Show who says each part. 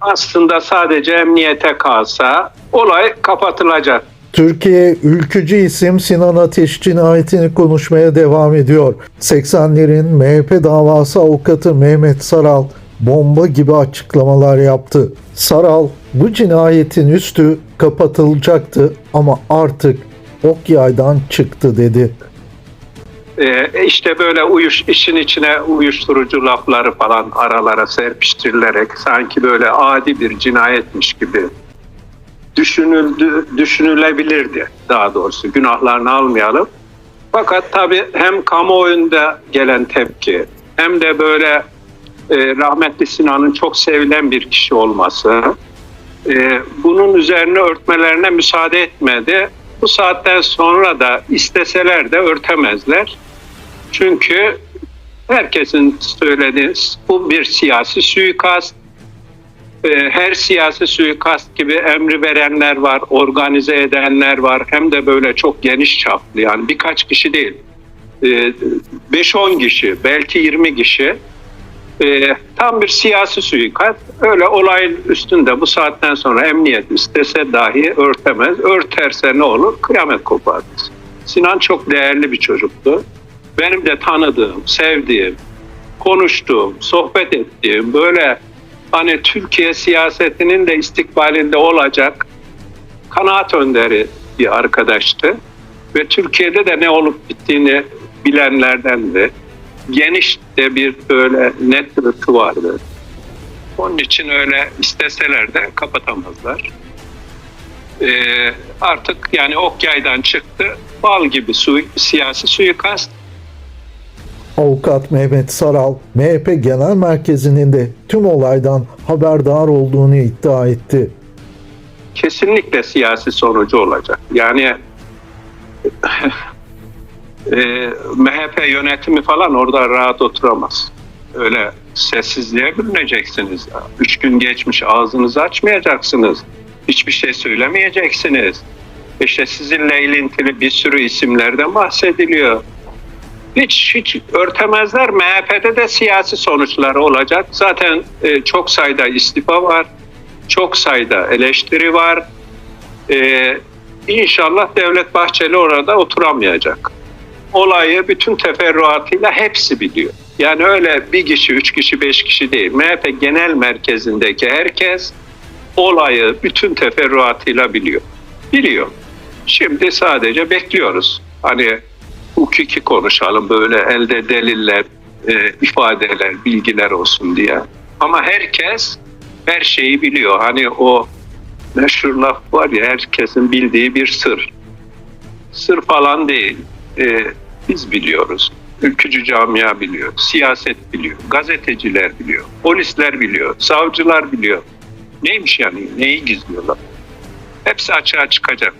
Speaker 1: Aslında sadece emniyete kalsa olay kapatılacak.
Speaker 2: Türkiye ülkücü isim Sinan Ateş cinayetini konuşmaya devam ediyor. 80'lerin MHP davası avukatı Mehmet Saral bomba gibi açıklamalar yaptı. Saral bu cinayetin üstü kapatılacaktı ama artık ok yaydan çıktı dedi.
Speaker 1: Ee, işte böyle uyuş işin içine uyuşturucu lafları falan aralara serpiştirilerek sanki böyle adi bir cinayetmiş gibi düşünüldü, düşünülebilirdi daha doğrusu günahlarını almayalım. Fakat tabii hem kamuoyunda gelen tepki hem de böyle e, rahmetli Sinan'ın çok sevilen bir kişi olması e, bunun üzerine örtmelerine müsaade etmedi. Bu saatten sonra da isteseler de örtemezler. Çünkü herkesin söylediği bu bir siyasi suikast. Ee, Her siyasi suikast gibi emri verenler var, organize edenler var. Hem de böyle çok geniş çaplı yani birkaç kişi değil. Ee, 5-10 kişi, belki 20 kişi. Ee, Tam bir siyasi suikast. Öyle olayın üstünde bu saatten sonra emniyet istese dahi örtemez. Örterse ne olur? Kıyamet kopar. Sinan çok değerli bir çocuktu benim de tanıdığım, sevdiğim, konuştuğum, sohbet ettiğim böyle hani Türkiye siyasetinin de istikbalinde olacak kanaat önderi bir arkadaştı. Ve Türkiye'de de ne olup bittiğini bilenlerdendi. Geniş de bir böyle network'ü vardı. Onun için öyle isteseler de kapatamazlar. Ee, artık yani ok yaydan çıktı. Bal gibi su, siyasi suikast
Speaker 2: Avukat Mehmet Saral, MHP Genel Merkezi'nin de tüm olaydan haberdar olduğunu iddia etti.
Speaker 1: kesinlikle siyasi sonucu olacak. Yani e, MHP yönetimi falan orada rahat oturamaz. Öyle sessizliğe bürüneceksiniz. Üç gün geçmiş ağzınızı açmayacaksınız. Hiçbir şey söylemeyeceksiniz. İşte sizinle ilintili bir sürü isimlerden bahsediliyor. Hiç hiç örtemezler. MHP'de de siyasi sonuçları olacak. Zaten e, çok sayıda istifa var. Çok sayıda eleştiri var. Ee, inşallah Devlet Bahçeli orada oturamayacak. Olayı bütün teferruatıyla hepsi biliyor. Yani öyle bir kişi, üç kişi, beş kişi değil. MHP genel merkezindeki herkes olayı bütün teferruatıyla biliyor. Biliyor. Şimdi sadece bekliyoruz. Hani hukuki konuşalım böyle elde deliller, e, ifadeler, bilgiler olsun diye. Ama herkes her şeyi biliyor. Hani o meşhur laf var ya herkesin bildiği bir sır. Sır falan değil. Ee, biz biliyoruz. Ülkücü camia biliyor. Siyaset biliyor. Gazeteciler biliyor. Polisler biliyor. Savcılar biliyor. Neymiş yani? Neyi gizliyorlar? Hepsi açığa çıkacak.